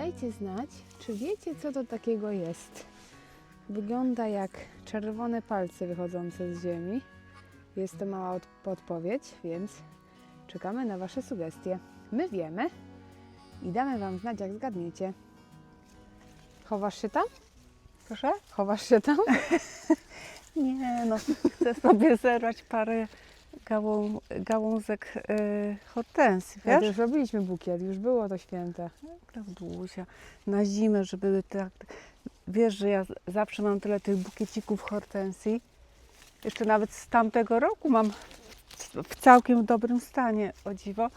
Dajcie znać, czy wiecie, co to takiego jest. Wygląda jak czerwone palce wychodzące z ziemi. Jest to mała od- podpowiedź, więc czekamy na Wasze sugestie. My wiemy i damy Wam znać, jak zgadniecie. Chowasz się tam? Proszę? Chowasz się tam? Nie, no chcę sobie zerwać parę gałą, gałązek y, hortensji, wiesz? już robiliśmy bukiet, już było to święte. Klaudusia, na zimę, żeby tak... Wiesz, że ja zawsze mam tyle tych bukiecików hortensji. Jeszcze nawet z tamtego roku mam w całkiem dobrym stanie, o dziwo.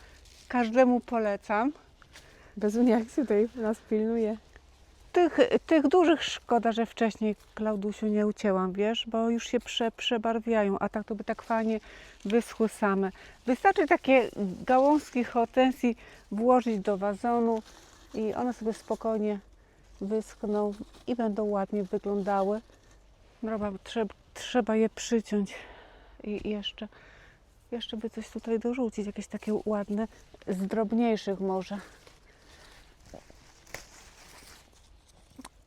Każdemu polecam. Bezunia jak tutaj nas pilnuje. Tych, tych dużych szkoda, że wcześniej Klaudusiu nie ucięłam, wiesz, bo już się prze, przebarwiają, a tak to by tak fajnie wyschły same. Wystarczy takie gałązki hortensji włożyć do wazonu i one sobie spokojnie wyschną i będą ładnie wyglądały. Dobra, trzeba, trzeba je przyciąć i jeszcze, jeszcze by coś tutaj dorzucić, jakieś takie ładne, z drobniejszych może.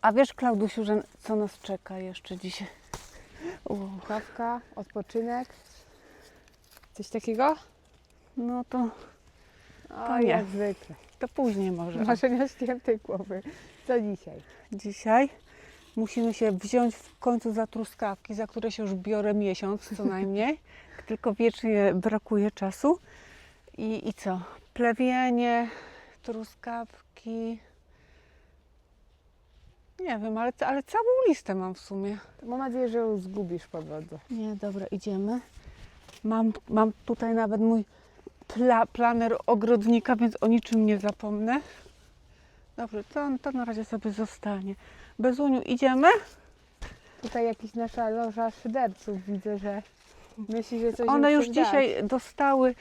A wiesz, Klaudusiu, że co nas czeka jeszcze dzisiaj? U, Kawka, odpoczynek. Coś takiego? no to, O, nie. jak zwykle. to później może. Marzenia świętej głowy. Co dzisiaj? Dzisiaj musimy się wziąć w końcu za truskawki, za które się już biorę miesiąc co najmniej. Tylko wiecznie brakuje czasu. I, i co? Plewienie, truskawki. Nie wiem, ale, ale całą listę mam w sumie. Mam nadzieję, że ją zgubisz po drodze. Nie, dobra, idziemy. Mam, mam tutaj nawet mój pla, planer ogrodnika, więc o niczym nie zapomnę. Dobrze, to, to na razie sobie zostanie. Bezuniu, idziemy? Tutaj jakiś nasza loża szyderców widzę, że myśli, że coś One już chcesz dać. dzisiaj dostały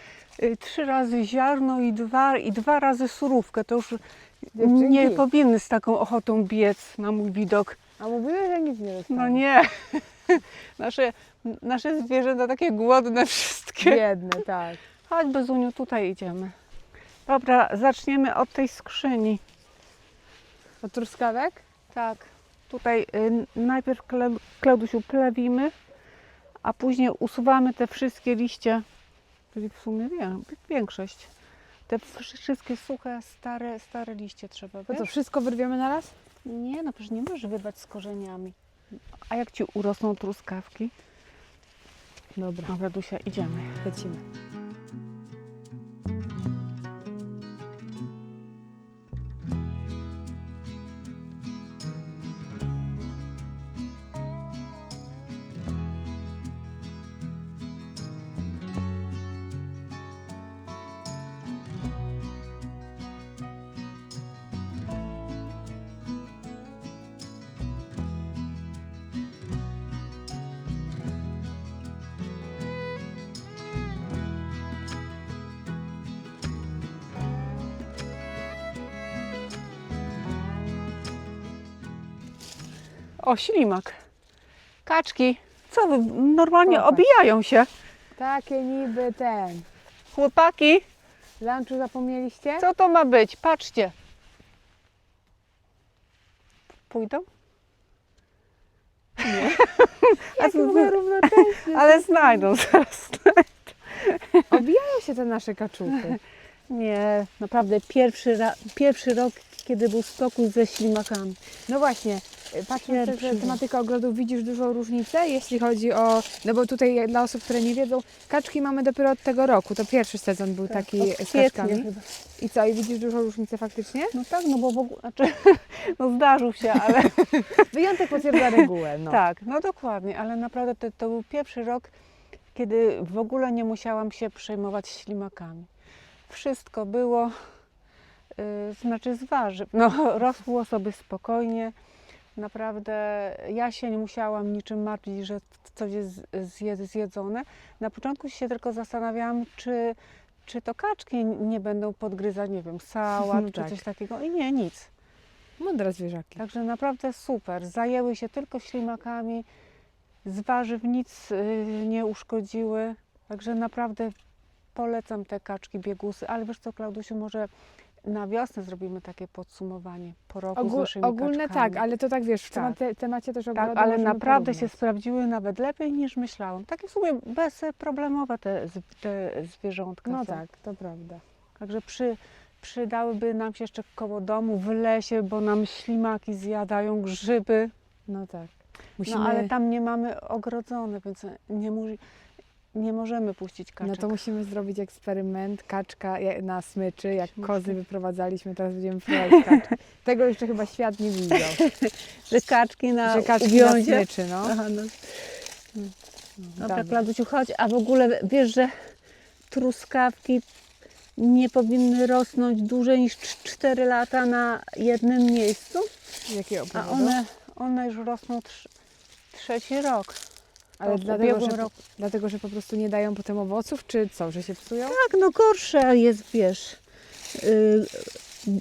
y, trzy razy ziarno i dwa, i dwa razy surówkę. To już Dziewczynki. nie powinny z taką ochotą biec na mój widok. A mówiły, że nic nie dostały. No nie. Nasze, nasze zwierzęta takie głodne wszystkie. Biedne, tak. Chodź Bezuniu, tutaj idziemy. Dobra, zaczniemy od tej skrzyni. Od truskawek? Tak. Tutaj y, najpierw Kle- Klaudusiu plewimy, a później usuwamy te wszystkie liście, czyli w sumie wie, większość. Te wszy- wszystkie suche, stare, stare liście trzeba, To wiesz? co, wszystko wyrwiemy na raz? Nie, no przecież nie możesz wyrwać z korzeniami. A jak Ci urosną truskawki? Dobra, Dobra, Dusia, idziemy. lecimy. O, ślimak. Kaczki. Co wy, normalnie obijają się. Takie niby ten. Chłopaki, Lunchu zapomnieliście? Co to ma być? Patrzcie. Pójdą? A mówię równocześnie. Ale znajdą zaraz. Obijają się te nasze kaczuchy. Nie, naprawdę pierwszy, ra, pierwszy rok, kiedy był spokój ze ślimakami. No właśnie, patrząc Pierwszy na tematykę ogrodów, widzisz dużą różnicę, jeśli chodzi o, no bo tutaj dla osób, które nie wiedzą, kaczki mamy dopiero od tego roku, to pierwszy sezon był taki Od z kwietnia kaczkami. chyba. I co, i widzisz dużą różnicę faktycznie? No tak, no bo w ogóle, znaczy, no zdarzył się, ale Wyjątek potwierdza regułę, no. tak, no dokładnie, ale naprawdę to, to był pierwszy rok, kiedy w ogóle nie musiałam się przejmować ślimakami. Wszystko było, y, znaczy z warzyw, no rosło sobie spokojnie, naprawdę ja się nie musiałam niczym martwić, że coś jest zje- zjedzone. Na początku się tylko zastanawiałam, czy, czy to kaczki nie będą podgryzać, nie wiem, sałat No czy tak. coś takiego i nie, nic. Mądre zwierzaki. Także naprawdę super. Zajęły się tylko ślimakami, z warzyw nic y, nie uszkodziły. Także naprawdę polecam te kaczki biegusy. Ale wiesz co, Klaudusiu, może na wiosnę zrobimy takie podsumowanie po roku z Ogól, naszymi ogólne kaczkami. tak, ale to tak wiesz, w Tak. temate- temacie też Tak, ogrodu ale naprawdę się porównać. sprawdziły nawet lepiej niż myślałam. Takie w sumie bezproblemowe te, z- te zwierzątka No są. tak, to prawda. Także przy, przydałyby nam się jeszcze koło domu, w lesie, bo nam ślimaki zjadają grzyby. No tak. Musimy, No ale tam nie mamy ogrodzone, więc nie, mu, nie możemy puścić kaczek. no to musimy zrobić eksperyment kaczka na smyczy, jak kozy wyprowadzaliśmy, teraz będziemy wprowadzać kaczki. Tego jeszcze chyba świat nie widział, Że kaczki na że kaczki na smyczy, no. Aha, no. Dobra, Dobra. Kladusiu, chodź. A w ogóle wiesz, że truskawki nie powinny rosnąć dłużej niż 4 lata na jednym miejscu, Jakiego a powodu? one, one już rosną trz, trzeci rok. Ale dlatego że, roku. dlatego, że po prostu nie dają potem owoców, czy co, że się psują? Tak, no gorsze jest, wiesz, yy,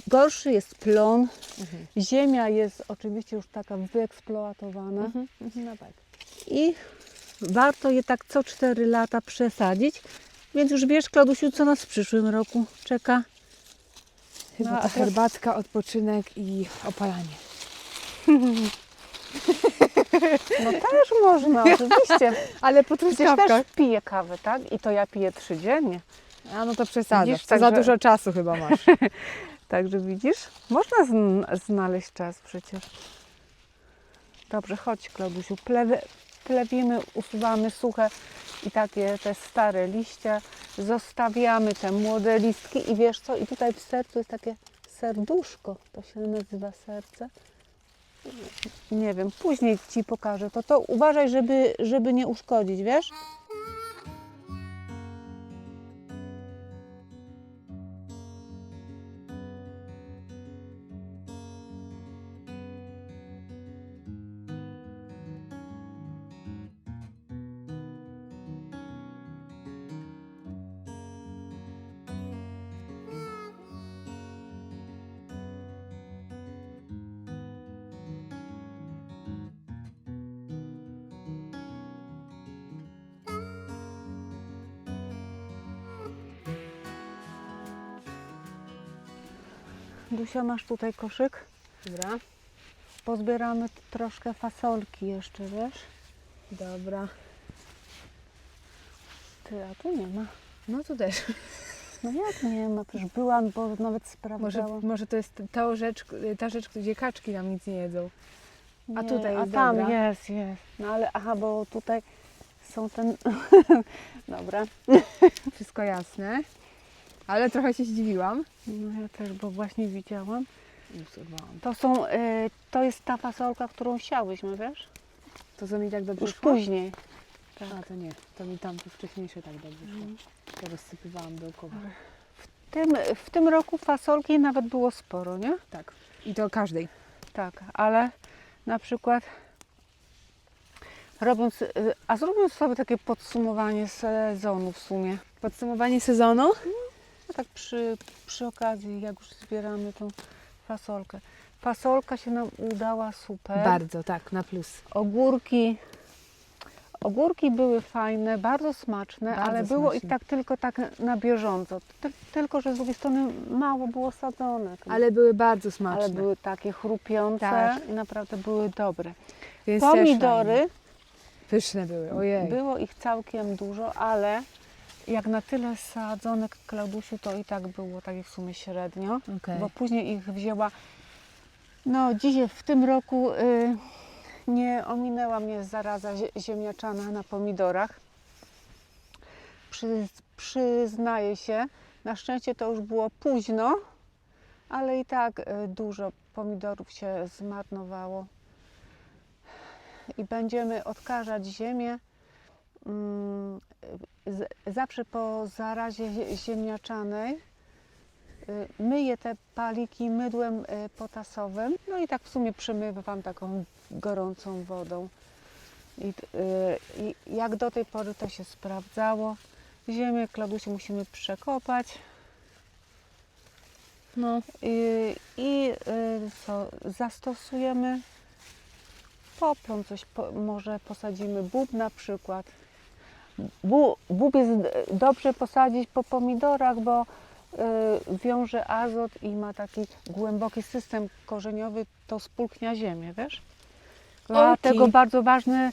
gorszy jest plon, Mhm. ziemia jest oczywiście już taka wyeksploatowana Mhm. Mhm. No tak. i warto je tak co 4 lata przesadzić. Więc już wiesz, Kladusiu, co nas w przyszłym roku czeka. Chyba No, herbatka, odpoczynek i opalanie. No też można, oczywiście. Ale po Przecież truskawkach. też piję kawę, tak? I to ja piję trzy dziennie. A no to przesadzasz, Widzisz, to za także- dużo czasu chyba masz. Także widzisz, można zn- znaleźć czas przecież. Dobrze, chodź Klaudusiu, Plewe, plewimy, usuwamy suche i takie te stare liście, zostawiamy te młode listki i wiesz co, i tutaj w sercu jest takie serduszko, to się nazywa serce. Nie wiem, później Ci pokażę, to to uważaj, żeby, żeby nie uszkodzić, wiesz? Dusia, masz tutaj koszyk? Dobra, Pozbieramy troszkę fasolki jeszcze, wiesz? dobra. Ty, a tu nie ma. No tu też. No jak nie ma? Przecież byłam, bo nawet Może, sprawdzałam. może to jest ta rzecz, ta rzecz, gdzie kaczki tam nic nie jedzą. a Nie, tutaj A jest tam dobra. jest, jest. No ale aha, bo tutaj są ten... Dobra. Wszystko jasne. Ale trochę się zdziwiłam. No ja też, bo właśnie widziałam. To są, y, to jest ta fasolka, którą siałyśmy, wiesz? To co mi tak dobrze Już szło? później. Tak. A to nie, to mi tam to wcześniejsze tak dobrze szło. Mhm. To rozsypywałam dookoła. W tym, w tym roku fasolki nawet było sporo, nie? Tak. I to każdej. Tak, ale na przykład robiąc, y, a zróbmy sobie takie podsumowanie sezonu w sumie. Podsumowanie sezonu? Tak przy, przy okazji, jak już zbieramy tą fasolkę. Fasolka się nam udała super. Bardzo, tak, na plus. Ogórki. Ogórki były fajne, bardzo smaczne, Bardzo ale było smaczne. ich tak tylko tak na bieżąco. Ty, tylko, że z drugiej strony mało było sadzone. Ale były bardzo smaczne. ale były takie chrupiące Tak. i naprawdę były dobre. Więc Pomidory. Pyszne były, ojej. było ich całkiem dużo, ale jak na tyle sadzonek Klaudusiu, to i tak było takie w sumie średnio. Okej. bo później ich wzięła. No, dzisiaj w tym roku y, nie ominęła mnie zaraza zie- ziemniaczana na pomidorach. Przy, przyznaję się, na szczęście to już było późno, ale i tak y, dużo pomidorów się zmarnowało. I będziemy odkażać ziemię. Mm, zawsze po zarazie zie- ziemniaczanej Y, Myję te paliki mydłem y, potasowym, no i tak w sumie przemywam taką gorącą wodą. I, y, I jak do tej pory to się sprawdzało. Ziemię kladusie musimy przekopać No, i, i co, zastosujemy poplon, coś po, może posadzimy bób na przykład. Bób jest dobrze posadzić po pomidorach, bo y, wiąże azot i ma taki głęboki system korzeniowy, to spulchnia ziemię, wiesz? Dlatego bardzo ważny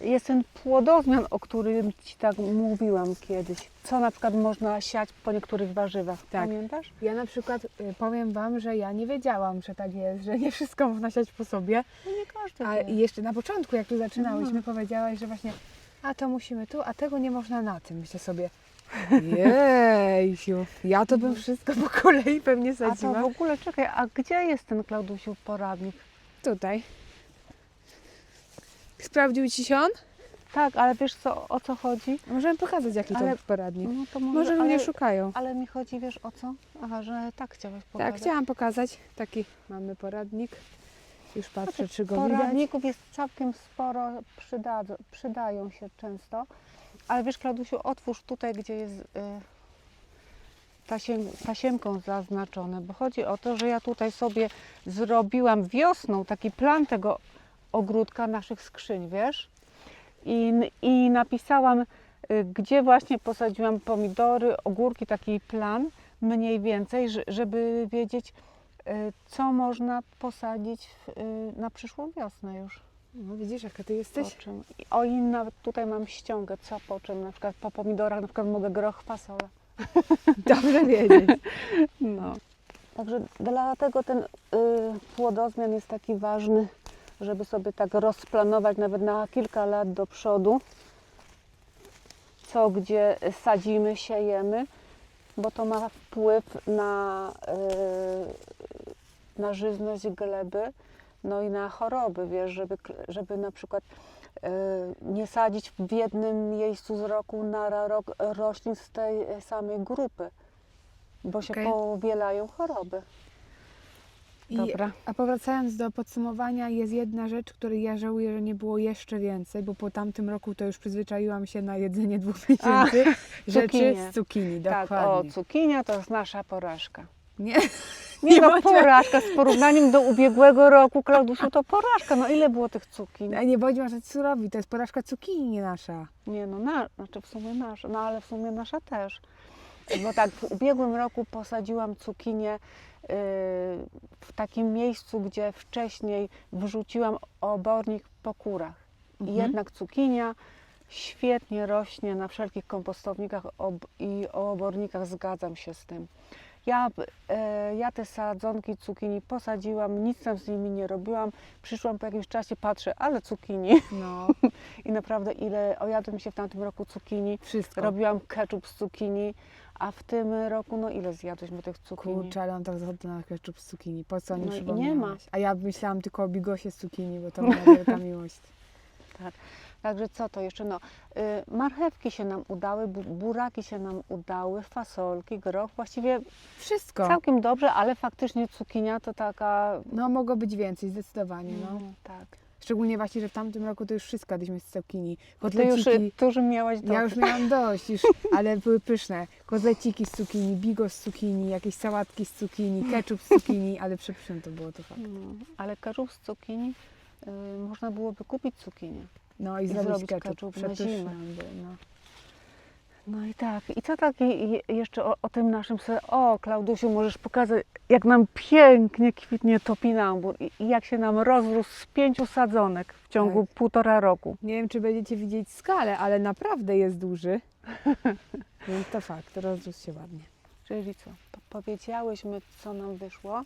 jest ten płodozmian, o którym Ci tak mówiłam kiedyś. Co na przykład można siać po niektórych warzywach, Tak. pamiętasz? Ja na przykład y, powiem Wam, że ja nie wiedziałam, że tak jest, że nie wszystko można siać po sobie. No nie każdy A wie. jeszcze na początku, jak tu zaczynałyśmy, No. powiedziałaś, że właśnie a to musimy tu, a tego nie można na tym. Myślę sobie, jejsiu, ja to bym wszystko po kolei pewnie A to sadziła. w ogóle, czekaj, a gdzie jest ten Klaudusiu poradnik? Tutaj. Sprawdził Ci się on? Tak, ale wiesz co, o co chodzi? Możemy pokazać, jaki Ale- to poradnik. No to może, Może ale, mnie szukają. ale mi chodzi, wiesz o co? Aha, że tak chciałeś Tak, pokazać. chciałam pokazać. Taki mamy poradnik. Już patrzę, czy go widać. Poradników jest całkiem sporo, przyda, przydają się często. Ale wiesz, Klaudusiu, otwórz tutaj, gdzie jest y, tasiem, tasiemką zaznaczone, bo chodzi o to, że ja tutaj sobie zrobiłam wiosną taki plan tego ogródka naszych skrzyń, wiesz? I, i napisałam, y, gdzie właśnie posadziłam pomidory, ogórki, taki plan mniej więcej, że- żeby wiedzieć, co można posadzić w, y, na przyszłą wiosnę już. No widzisz, jaka ty Po jesteś? czym, i- o i nawet tutaj mam ściągę, co po czym, na przykład po pomidorach na przykład mogę groch fasolę. Dobrze wiedzieć. No. Także dlatego ten y, płodozmian jest taki ważny, żeby sobie tak rozplanować nawet na kilka lat do przodu, co gdzie sadzimy, siejemy, bo to ma wpływ na, y, na żyzność gleby, no i na choroby, wiesz, żeby, żeby na przykład y, nie sadzić w jednym miejscu z roku na rok roślin z tej samej grupy, bo się Okej. powielają choroby. I, Dobra. a powracając do podsumowania, jest jedna rzecz, której ja żałuję, że nie było jeszcze więcej, bo po tamtym roku to już przyzwyczaiłam się na jedzenie dwóch miesięcy rzeczy cukinie. z cukinii, Tak, o, dokładnie. cukinia to jest nasza porażka. Nie, Nie, Nie no, bądźmy- porażka z porównaniem do ubiegłego roku, Klaudusiu, to porażka. No ile było tych cukin? nie bądźmy aż surowi, to jest porażka cukinii, nie nasza. Nie no, na, znaczy w sumie nasza, no ale w sumie nasza też. Bo tak, w ubiegłym roku posadziłam cukinię yy, w takim miejscu, gdzie wcześniej wrzuciłam obornik po kurach. I Mhm. jednak cukinia świetnie rośnie na wszelkich kompostownikach i obornikach, zgadzam się z tym. Ja, e, ja te sadzonki cukinii posadziłam, nic tam z nimi nie robiłam. Przyszłam po jakimś czasie, patrzę, ale cukinii. No, I naprawdę ile ojadłem się w tamtym roku cukinii. wszystko. Robiłam ketchup z cukinii, a w tym roku, no ile zjadłyśmy tych cukinii? Kurczę, ale on tak zachodzę na ketchup z cukinii. Po co nim No i nie przypomniałaś? A ja myślałam tylko o bigosie z cukinii, bo to moja wielka miłość. Także co to jeszcze? No, y, marchewki się nam udały, bu- buraki się nam udały, fasolki, groch. Właściwie Wszystko. całkiem dobrze, ale faktycznie cukinia to taka... No mogło być więcej, zdecydowanie. No. No, tak. Szczególnie właśnie, że w tamtym roku to już wszystko jadliśmy z cukinii. Ty już, Kotleciki. y, ty już miałaś dosyć. Ja już miałam dość, już, ale były pyszne. Kozleciki z cukinii, bigos z cukinii, jakieś sałatki z cukinii, ketchup z cukinii, ale przepyszne to było to fakt. No, ale ketchup z cukinii, y, można byłoby kupić cukinię. No i, I zrobić zrobić ketchup, ketchup no. No i tak. I co tak i- jeszcze o, o tym naszym se... O, Klaudusiu, możesz pokazać, jak nam pięknie kwitnie topinambur i, i jak się nam rozrósł z pięciu sadzonek w ciągu Tak. półtora roku. Nie wiem, czy będziecie widzieć skalę, ale naprawdę jest duży. Więc to fakt, rozrósł się ładnie. Czyli co? Po- Powiedziałyśmy, co nam wyszło.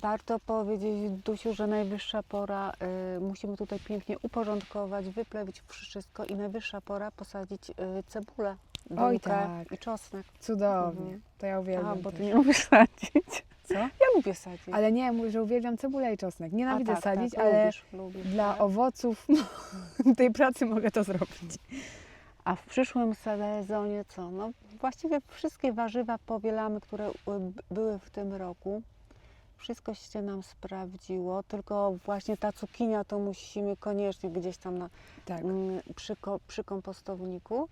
Warto powiedzieć, Dusiu, że najwyższa pora, y, musimy tutaj pięknie uporządkować, wyplewić wszystko i najwyższa pora posadzić y, cebulę, Oj, tak. i czosnek. Cudownie. Mhm. To ja uwielbiam A, bo ty też. nie lubisz sadzić. Co? Ja lubię sadzić. Ale nie, mówię, że uwielbiam cebulę i czosnek. Nienawidzę A, tak, sadzić, tak, ale lubisz, lubisz, dla tak. owoców tej pracy mogę to zrobić. A w przyszłym sezonie co? No właściwie wszystkie warzywa powielamy, które y, były w tym roku. Wszystko się nam sprawdziło, tylko właśnie ta cukinia to musimy koniecznie gdzieś tam na, Tak. mm, przy, ko, przy kompostowniku.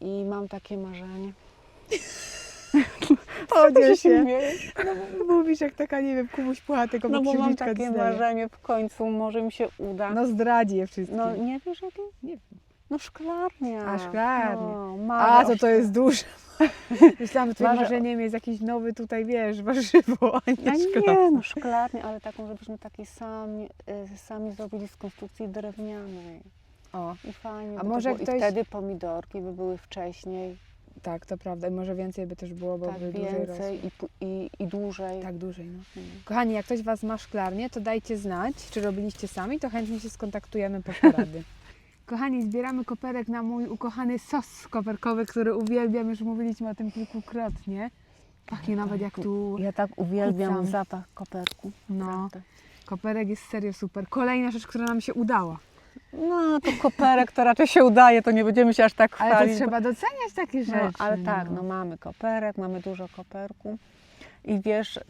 I mam takie marzenie. Ty się. śmiejesz? Mówisz jak taka, nie wiem, kubuś puchaty, No bo mam takie marzenie w końcu, może mi się uda. No zdradzi je wszystkie. No nie wiesz jakie? Nie No No szklarnia. A, szklarnia. No, A, to to jest duże. Myślałam, że twoim Marzę- marzeniem jest jakiś nowy tutaj, wiesz, warzywo, a A nie szklanka. nie, no szklarnię, ale taką, żebyśmy taki sami, y, sami zrobili z konstrukcji drewnianej. O, I fajnie A może ktoś- I wtedy pomidorki by były wcześniej, tak, to prawda. I może więcej by też było, bo tak by więcej i, i, i dłużej. Tak, dłużej, no. Mm. Kochani, jak ktoś Was ma szklarnię, to dajcie znać, czy robiliście sami, to chętnie się skontaktujemy po porady. Kochani, zbieramy koperek na mój ukochany sos koperkowy, który uwielbiam, już mówiliśmy o tym kilkukrotnie. Pachnie nawet jak tu... Ja tak uwielbiam Kucam. zapach koperku. No, koperek jest serio super. Kolejna rzecz, która nam się udała. No to koperek to raczej się udaje, to nie będziemy się aż tak Ale chwalić. to trzeba doceniać takie no, rzeczy. ale tak, no mamy koperek, mamy dużo koperku. I wiesz, y,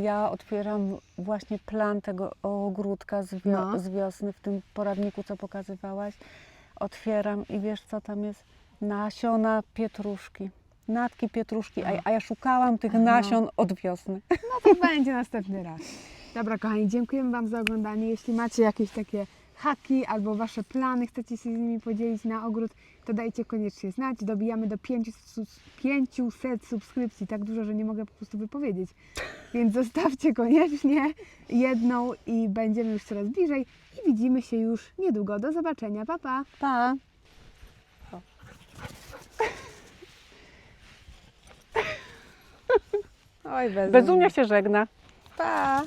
ja otwieram właśnie plan tego ogródka z, wio- No. z wiosny w tym poradniku, co pokazywałaś. Otwieram i wiesz, co tam jest? Nasiona pietruszki. Natki pietruszki, a, a ja szukałam tych Aha. nasion od wiosny. No to będzie następny raz. Dobra, kochani, dziękujemy Wam za oglądanie. Jeśli macie jakieś takie haki albo Wasze plany, chcecie się z nimi podzielić na ogród, to dajcie koniecznie znać. Dobijamy do 500, sus- 500 subskrypcji, tak dużo, że nie mogę po prostu wypowiedzieć. Więc zostawcie koniecznie jedną i będziemy już coraz bliżej. I widzimy się już niedługo. Do zobaczenia. Pa, pa. Pa! Oj, bez Bezunia się żegna. Pa.